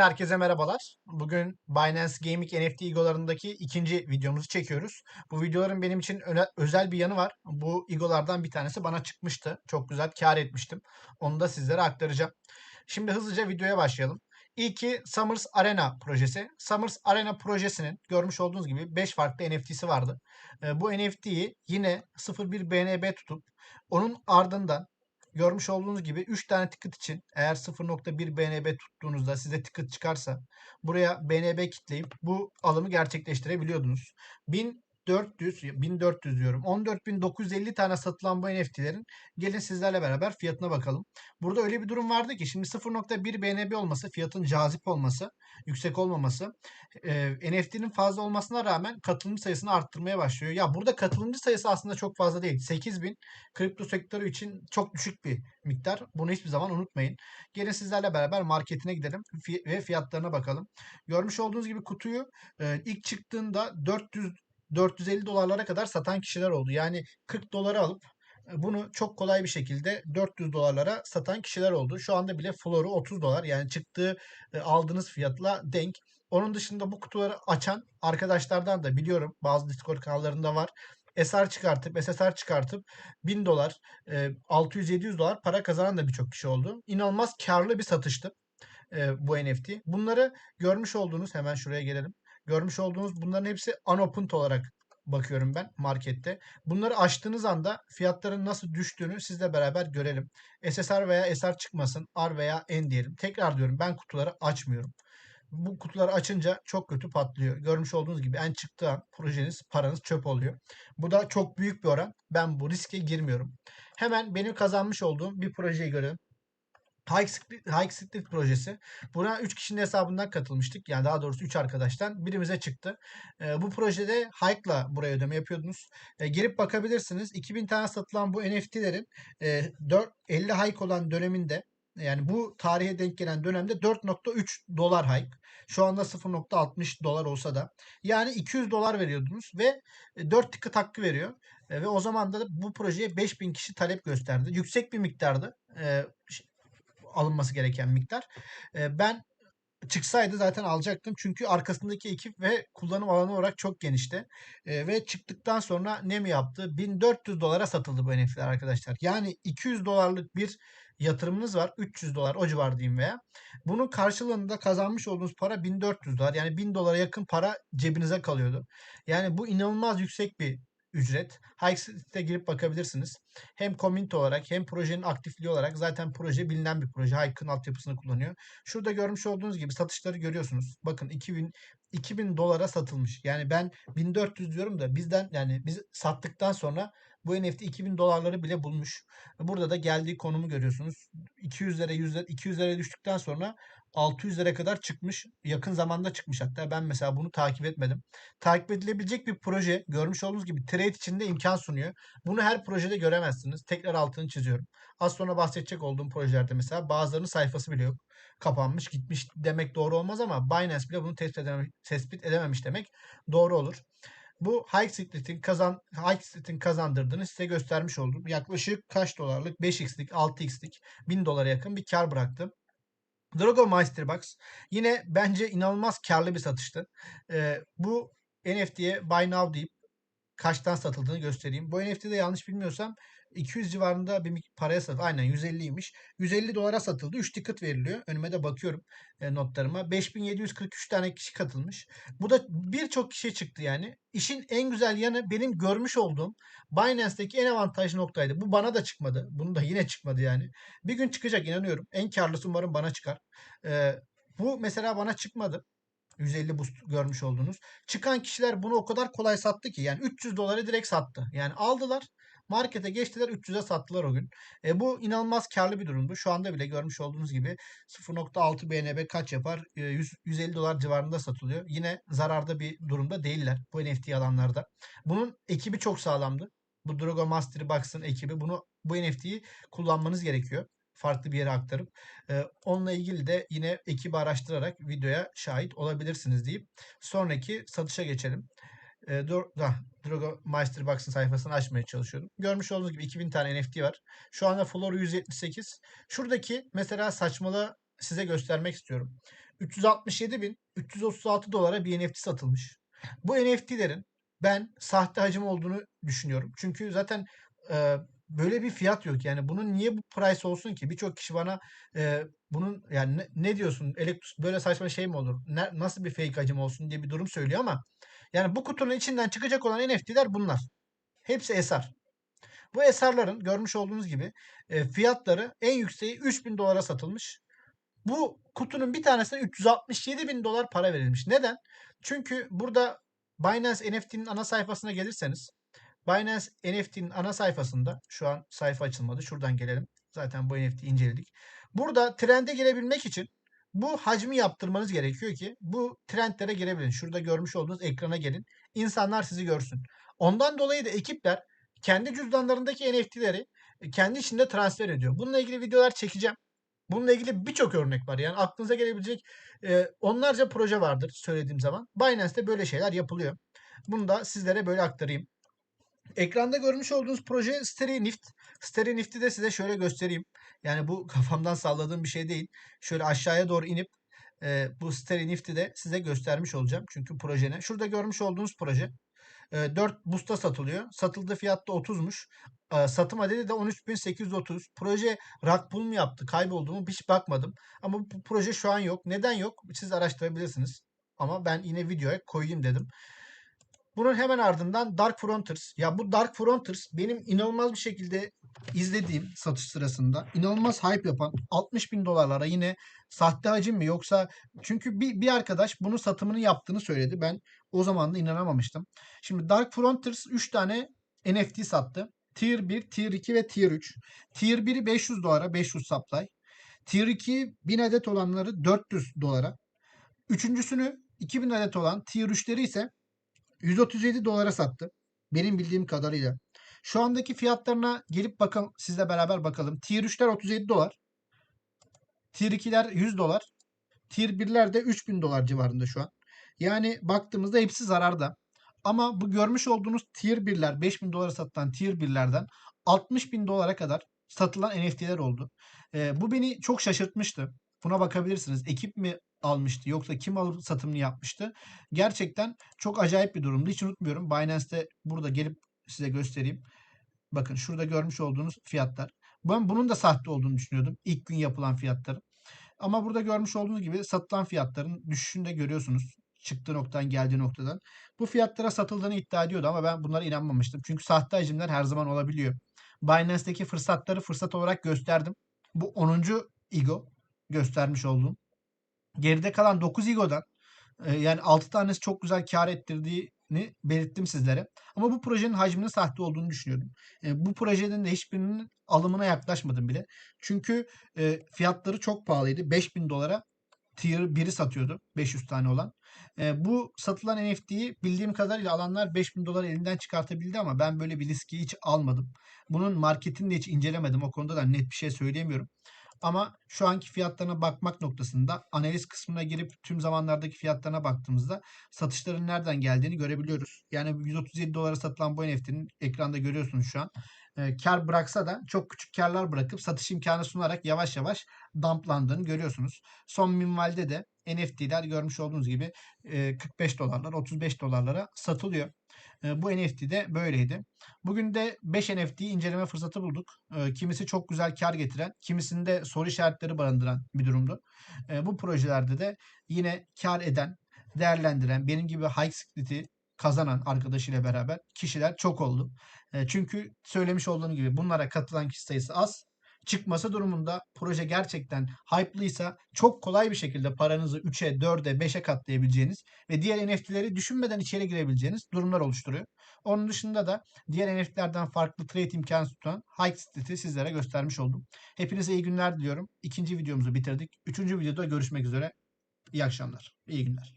Herkese merhabalar. Bugün Binance Gaming NFT igolarındaki ikinci videomuzu çekiyoruz. Bu videoların benim için özel bir yanı var. Bu igolardan bir tanesi bana çıkmıştı. Çok güzel kar etmiştim. Onu da sizlere aktaracağım. Şimdi hızlıca videoya başlayalım. İlki Summers Arena projesi. Summers Arena projesinin görmüş olduğunuz gibi 5 farklı NFT'si vardı. Ee, Bu NFT'yi yine 01 BNB tutup onun ardından görmüş olduğunuz gibi 3 tane ticket için eğer 0.1 BNB tuttuğunuzda size ticket çıkarsa buraya BNB kitleyip bu alımı gerçekleştirebiliyordunuz. 1400 1400 diyorum. 14.950 tane satılan bu NFT'lerin gelin sizlerle beraber fiyatına bakalım. Burada öyle bir durum vardı ki şimdi 0.1 BNB olması, fiyatın cazip olması, yüksek olmaması e, NFT'nin fazla olmasına rağmen katılımcı sayısını arttırmaya başlıyor. Ya burada katılımcı sayısı aslında çok fazla değil. 8000 kripto sektörü için çok düşük bir miktar. Bunu hiçbir zaman unutmayın. Gelin sizlerle beraber marketine gidelim ve fiyatlarına bakalım. Görmüş olduğunuz gibi kutuyu e, ilk çıktığında 400 450 dolarlara kadar satan kişiler oldu. Yani 40 dolara alıp e, bunu çok kolay bir şekilde 400 dolarlara satan kişiler oldu. Şu anda bile floru 30 dolar. Yani çıktığı e, aldığınız fiyatla denk. Onun dışında bu kutuları açan arkadaşlardan da biliyorum bazı Discord kanallarında var. SR çıkartıp, SSR çıkartıp 1000 dolar, e, 600-700 dolar para kazanan da birçok kişi oldu. İnanılmaz karlı bir satıştı e, bu NFT. Bunları görmüş olduğunuz, hemen şuraya gelelim. Görmüş olduğunuz bunların hepsi unopened olarak bakıyorum ben markette. Bunları açtığınız anda fiyatların nasıl düştüğünü sizle beraber görelim. SSR veya SR çıkmasın, R veya N diyelim. Tekrar diyorum ben kutuları açmıyorum. Bu kutuları açınca çok kötü patlıyor. Görmüş olduğunuz gibi en çıktığı an projeniz, paranız çöp oluyor. Bu da çok büyük bir oran. Ben bu riske girmiyorum. Hemen benim kazanmış olduğum bir projeyi görelim. Hike Split, projesi. Buna 3 kişinin hesabından katılmıştık. Yani daha doğrusu 3 arkadaştan. Birimize çıktı. Ee, bu projede Hike'la buraya ödeme yapıyordunuz. Ee, girip bakabilirsiniz. 2000 tane satılan bu NFT'lerin e, 4, 50 Hike olan döneminde yani bu tarihe denk gelen dönemde 4.3 dolar hike. Şu anda 0.60 dolar olsa da. Yani 200 dolar veriyordunuz ve 4 ticket hakkı veriyor. E, ve o zaman da bu projeye 5000 kişi talep gösterdi. Yüksek bir miktardı. Alınması gereken miktar. E, ben çıksaydı zaten alacaktım. Çünkü arkasındaki ekip ve kullanım alanı olarak çok genişti. E, ve çıktıktan sonra ne mi yaptı? 1400 dolara satıldı bu NFT'ler arkadaşlar. Yani 200 dolarlık bir yatırımınız var. 300 dolar o civar diyeyim veya. Bunun karşılığında kazanmış olduğunuz para 1400 dolar. Yani 1000 dolara yakın para cebinize kalıyordu. Yani bu inanılmaz yüksek bir ücret. Hikesit'e girip bakabilirsiniz. Hem community olarak hem projenin aktifliği olarak zaten proje bilinen bir proje. Hike'ın altyapısını kullanıyor. Şurada görmüş olduğunuz gibi satışları görüyorsunuz. Bakın 2000 2000 dolara satılmış. Yani ben 1400 diyorum da bizden yani biz sattıktan sonra bu NFT 2000 dolarları bile bulmuş. Burada da geldiği konumu görüyorsunuz. 200'lere 100'lere 200'lere düştükten sonra 600'lere kadar çıkmış. Yakın zamanda çıkmış hatta. Ben mesela bunu takip etmedim. Takip edilebilecek bir proje. Görmüş olduğunuz gibi trade içinde imkan sunuyor. Bunu her projede göremezsiniz. Tekrar altını çiziyorum. Az sonra bahsedecek olduğum projelerde mesela bazılarının sayfası bile yok. Kapanmış, gitmiş demek doğru olmaz ama Binance bile bunu tespit, edeme, tespit edememiş demek doğru olur. Bu High Street'in kazan High Street'in kazandırdığını size göstermiş oldum. Yaklaşık kaç dolarlık? 5x'lik, 6x'lik 1000 dolara yakın bir kar bıraktı. Drago Masterbox yine bence inanılmaz karlı bir satıştı. Ee, bu NFT'ye buy now deyip kaçtan satıldığını göstereyim. Bu NFT'de yanlış bilmiyorsam 200 civarında bir paraya satıldı. Aynen 150'ymiş. 150 dolara satıldı. 3 ticket veriliyor. Önüme de bakıyorum e, notlarıma. 5743 tane kişi katılmış. Bu da birçok kişi çıktı yani. İşin en güzel yanı benim görmüş olduğum Binance'deki en avantajlı noktaydı. Bu bana da çıkmadı. Bunu da yine çıkmadı yani. Bir gün çıkacak inanıyorum. En karlısı umarım bana çıkar. Ee, bu mesela bana çıkmadı. 150 boost görmüş oldunuz. Çıkan kişiler bunu o kadar kolay sattı ki yani 300 doları direkt sattı. Yani aldılar markete geçtiler 300'e sattılar o gün. E, bu inanılmaz karlı bir durumdu. Şu anda bile görmüş olduğunuz gibi 0.6 BNB kaç yapar? E, 100, 150 dolar civarında satılıyor. Yine zararda bir durumda değiller bu NFT alanlarda. Bunun ekibi çok sağlamdı. Bu Drogo Master Box'ın ekibi bunu bu NFT'yi kullanmanız gerekiyor farklı bir yere aktarıp e, onunla ilgili de yine ekibi araştırarak videoya şahit olabilirsiniz deyip sonraki satışa geçelim. E, Drogo Masterbox'ın sayfasını açmaya çalışıyordum. Görmüş olduğunuz gibi 2000 tane NFT var. Şu anda floor 178. Şuradaki mesela saçmalığa size göstermek istiyorum. 367.336 dolara bir NFT satılmış. Bu NFT'lerin ben sahte hacim olduğunu düşünüyorum. Çünkü zaten e, böyle bir fiyat yok. Yani bunun niye bu price olsun ki? Birçok kişi bana e, bunun yani ne, ne diyorsun? Elektros böyle saçma şey mi olur? Ne, nasıl bir fake hacim olsun diye bir durum söylüyor ama yani bu kutunun içinden çıkacak olan NFT'ler bunlar. Hepsi eser. Bu eserlerin görmüş olduğunuz gibi e, fiyatları en yükseği 3000 dolara satılmış. Bu kutunun bir tanesine 367 bin dolar para verilmiş. Neden? Çünkü burada Binance NFT'nin ana sayfasına gelirseniz Binance NFT'nin ana sayfasında şu an sayfa açılmadı. Şuradan gelelim. Zaten bu NFT'yi inceledik. Burada trende girebilmek için bu hacmi yaptırmanız gerekiyor ki bu trendlere girebilin. Şurada görmüş olduğunuz ekrana gelin. İnsanlar sizi görsün. Ondan dolayı da ekipler kendi cüzdanlarındaki NFT'leri kendi içinde transfer ediyor. Bununla ilgili videolar çekeceğim. Bununla ilgili birçok örnek var. Yani aklınıza gelebilecek e, onlarca proje vardır söylediğim zaman. Binance'te böyle şeyler yapılıyor. Bunu da sizlere böyle aktarayım. Ekranda görmüş olduğunuz proje Sterinift. Sterinift'i de size şöyle göstereyim. Yani bu kafamdan salladığım bir şey değil. Şöyle aşağıya doğru inip e, bu Sterinift'i de size göstermiş olacağım. Çünkü projene. Şurada görmüş olduğunuz proje. E, 4 busta satılıyor. Satıldığı fiyat da 30'muş. E, satım adedi de 13.830. Proje rakbul mu yaptı? Kayboldu mu? Hiç bakmadım. Ama bu proje şu an yok. Neden yok? Siz araştırabilirsiniz. Ama ben yine videoya koyayım dedim. Bunun hemen ardından Dark Frontiers. Ya bu Dark Frontiers benim inanılmaz bir şekilde izlediğim satış sırasında inanılmaz hype yapan 60 bin dolarlara yine sahte hacim mi yoksa çünkü bir, bir arkadaş bunu satımını yaptığını söyledi. Ben o zaman da inanamamıştım. Şimdi Dark Frontiers 3 tane NFT sattı. Tier 1, Tier 2 ve Tier 3. Tier 1'i 500 dolara 500 supply. Tier 2 1000 adet olanları 400 dolara. Üçüncüsünü 2000 adet olan Tier 3'leri ise 137 dolara sattı. Benim bildiğim kadarıyla. Şu andaki fiyatlarına gelip bakalım sizle beraber bakalım. Tier 3'ler 37 dolar. Tier 2'ler 100 dolar. Tier 1'ler de 3000 dolar civarında şu an. Yani baktığımızda hepsi zararda. Ama bu görmüş olduğunuz Tier 1'ler 5000 dolara satılan Tier 1'lerden 60 bin dolara kadar satılan NFT'ler oldu. Ee, bu beni çok şaşırtmıştı. Buna bakabilirsiniz. Ekip mi almıştı yoksa kim alıp satımını yapmıştı? Gerçekten çok acayip bir durumdu. Hiç unutmuyorum. Binance'te burada gelip size göstereyim. Bakın şurada görmüş olduğunuz fiyatlar. Ben bunun da sahte olduğunu düşünüyordum. İlk gün yapılan fiyatları. Ama burada görmüş olduğunuz gibi satılan fiyatların düşüşünü de görüyorsunuz. Çıktığı noktadan geldiği noktadan. Bu fiyatlara satıldığını iddia ediyordu ama ben bunlara inanmamıştım. Çünkü sahte hacimler her zaman olabiliyor. Binance'deki fırsatları fırsat olarak gösterdim. Bu 10. ego göstermiş olduğum. Geride kalan 9 Ego'dan e, yani 6 tanesi çok güzel kar ettirdiğini belirttim sizlere. Ama bu projenin hacminin sahte olduğunu düşünüyordum. E, bu projenin de hiçbirinin alımına yaklaşmadım bile. Çünkü e, fiyatları çok pahalıydı. 5000 dolara tier 1'i satıyordu. 500 tane olan. E, bu satılan NFT'yi bildiğim kadarıyla alanlar 5000 dolar elinden çıkartabildi ama ben böyle bir riski hiç almadım. Bunun marketini de hiç incelemedim. O konuda da net bir şey söyleyemiyorum. Ama şu anki fiyatlarına bakmak noktasında analiz kısmına girip tüm zamanlardaki fiyatlarına baktığımızda satışların nereden geldiğini görebiliyoruz. Yani 137 dolara satılan bu NFT'nin ekranda görüyorsunuz şu an. E, kar bıraksa da çok küçük karlar bırakıp satış imkanı sunarak yavaş yavaş dumplandığını görüyorsunuz. Son minvalde de NFT'ler görmüş olduğunuz gibi e, 45 dolarlar 35 dolarlara satılıyor. E, bu NFT de böyleydi. Bugün de 5 NFT'yi inceleme fırsatı bulduk. E, kimisi çok güzel kar getiren, kimisinde soru işaretleri barındıran bir durumdu. E, bu projelerde de yine kar eden, değerlendiren, benim gibi high split'i kazanan arkadaşıyla beraber kişiler çok oldu. Çünkü söylemiş olduğum gibi bunlara katılan kişi sayısı az çıkması durumunda proje gerçekten hype'lıysa çok kolay bir şekilde paranızı 3'e, 4'e, 5'e katlayabileceğiniz ve diğer NFT'leri düşünmeden içeri girebileceğiniz durumlar oluşturuyor. Onun dışında da diğer NFT'lerden farklı trade imkanı tutan Hike Street'i sizlere göstermiş oldum. Hepinize iyi günler diliyorum. İkinci videomuzu bitirdik. Üçüncü videoda görüşmek üzere. İyi akşamlar. İyi günler.